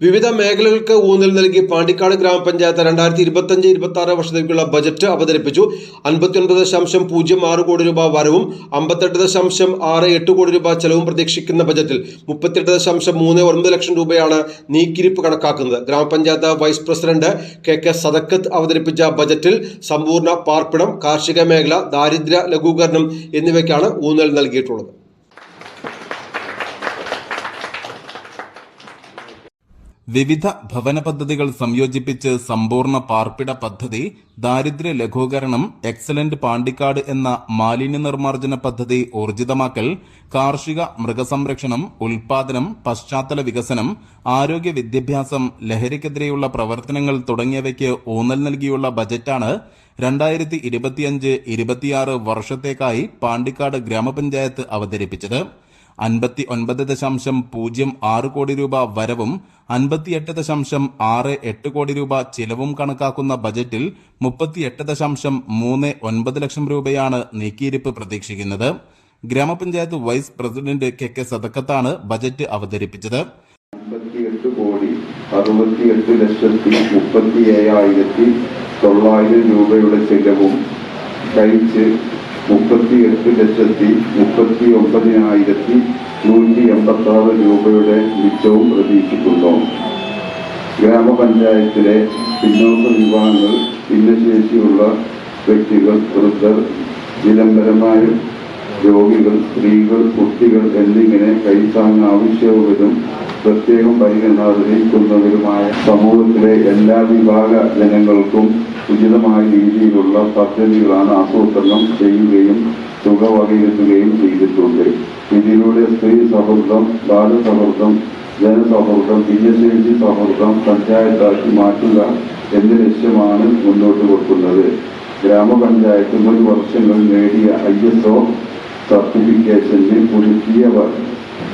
വിവിധ മേഖലകൾക്ക് ഊന്നൽ നൽകി പാണ്ടിക്കാട് ഗ്രാമപഞ്ചായത്ത് രണ്ടായിരത്തി ഇരുപത്തഞ്ച് ഇരുപത്തി ആറ് വർഷത്തേക്കുള്ള ബജറ്റ് അവതരിപ്പിച്ചു. അൻപത്തിയൊൻപത് ദശാംശം പൂജ്യം ആറ് കോടി രൂപ വരവും അമ്പത്തെട്ട് ദശാംശം ആറ് എട്ട് കോടി രൂപ ചെലവും പ്രതീക്ഷിക്കുന്ന ബജറ്റിൽ മുപ്പത്തെട്ട് ദശാംശം മൂന്ന് ഒൻപത് ലക്ഷം രൂപയാണ് നീക്കിരിപ്പ് കണക്കാക്കുന്നത്. ഗ്രാമപഞ്ചായത്ത് vice president K K Sadakkath അവതരിപ്പിച്ച ബജറ്റിൽ സമ്പൂർണ പാർപ്പിടം കാർഷിക മേഖല ദാരിദ്ര്യ ലഘൂകരണം എന്നിവയ്ക്കാണ് ഊന്നൽ നൽകിയിട്ടുള്ളത്. വിവിധ ഭവന പദ്ധതികൾ സംയോജിപ്പിച്ച് സമ്പൂർണ പാർപ്പിട പദ്ധതി ദാരിദ്ര്യ ലഘൂകരണം എക്സലന്റ് പാണ്ടിക്കാട് എന്ന മാലിന്യ നിർമ്മാർജന പദ്ധതി ഊർജിതമാക്കൽ കാർഷിക മൃഗസംരക്ഷണം ഉൽപാദനം പശ്ചാത്തല വികസനം ആരോഗ്യ വിദ്യാഭ്യാസം ലഹരിക്കെതിരെയുള്ള പ്രവർത്തനങ്ങൾ തുടങ്ങിയവയ്ക്ക് ഊന്നൽ നൽകിയുള്ള ബജറ്റാണ് രണ്ടായിരത്തി ഇരുപത്തിയഞ്ച് ഇരുപത്തിയാറ് വർഷത്തേക്കായി പാണ്ടിക്കാട് ഗ്രാമപഞ്ചായത്ത് അവതരിപ്പിച്ചത്. അൻപത്തി ഒൻപത് ദശാംശം പൂജ്യം ആറ് കോടി രൂപ വരവും അൻപത്തിയെട്ട് ദശാംശം ആറ് എട്ട് കോടി രൂപ ചിലവും കണക്കാക്കുന്ന ബജറ്റിൽ മുപ്പത്തിയെട്ട് ദശാംശം മൂന്ന് ഒൻപത് ലക്ഷം രൂപയാണ് നീക്കിയിരിപ്പ് പ്രതീക്ഷിക്കുന്നത്. ഗ്രാമപഞ്ചായത്ത് വൈസ് പ്രസിഡന്റ് കെ കെ സദക്കത്താണ് ബജറ്റ് അവതരിപ്പിച്ചത്. കോടി തൊള്ളായിരം രൂപയുടെ ചെലവും കഴിച്ച് മുപ്പത്തിയെട്ട് ലക്ഷത്തി മുപ്പത്തി ഒമ്പതിനായിരത്തി നൂറ്റി എൺപത്തി ആറ് രൂപയുടെ മിച്ചവും പ്രതീക്ഷിക്കുന്നു. ഗ്രാമപഞ്ചായത്തിലെ പിന്നോക്ക വിഭാഗങ്ങൾ ഭിന്നശേഷിയുള്ള വ്യക്തികൾ വൃദ്ധർ നിരന്തരമായ രോഗികൾ സ്ത്രീകൾ കുട്ടികൾ എന്നിങ്ങനെ കൈത്താങ്ങ് ആവശ്യവുന്നതും പ്രത്യേകം പരിഗണന അറിയിക്കുന്നവരുമായ സമൂഹത്തിലെ എല്ലാ വിഭാഗ ജനങ്ങൾക്കും ഉചിതമായ രീതിയിലുള്ള പദ്ധതികളാണ് ആസൂത്രണം ചെയ്യുകയും തുക വകയിരുത്തുകയും ചെയ്തിട്ടുണ്ട്. ഇതിലൂടെ സ്ത്രീ സൗഹൃദം ബാലസൗഹൃദം ജനസൗഹൃദം ഭിന്നശേഷി സൗഹൃദം പഞ്ചായത്താക്കി മാറ്റുക എന്ന ലക്ഷ്യമാണ് മുന്നോട്ട് വെക്കുന്നത്. ഗ്രാമപഞ്ചായത്ത് മുൻ വർഷങ്ങൾ നേടിയ ഐ എസ് ഒ സർട്ടിഫിക്കേഷന് പുതുക്കിയ വ-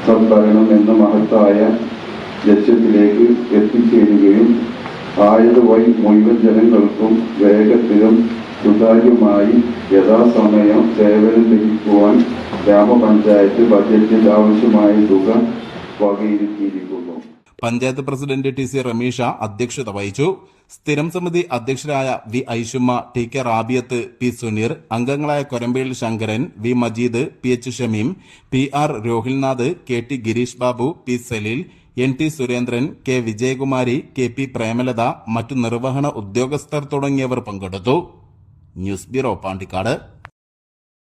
സദ്ഭരണം എന്ന മഹത്തായ ലക്ഷ്യത്തിലേക്ക് എത്തിച്ചേരുകയും ആയതുവഴി മുഴുവൻ ജനങ്ങൾക്കും വേഗത്തിലും സുതാര്യമായി യഥാസമയം സേവനം ലഭിക്കുവാൻ ഗ്രാമപഞ്ചായത്ത് ബജറ്റിൽ ആവശ്യമായ തുക വകയിരുത്തിയിരിക്കുന്നു. Panchayat president T C Rameesha അധ്യക്ഷത വഹിച്ചു. സ്ഥിരം സമിതി അധ്യക്ഷരായ V Aishumma T K Rabiyath P Suneer അംഗങ്ങളായ Korambel Sankaran V Majeed P H Shameem P R Rohilnath K T Girish Babu P Saleel N T Surendran K Vijayakumari K P Premalatha മറ്റു നിർവഹണ ഉദ്യോഗസ്ഥർ തുടങ്ങിയവർ പങ്കെടുത്തു. News bureau Pandikkad.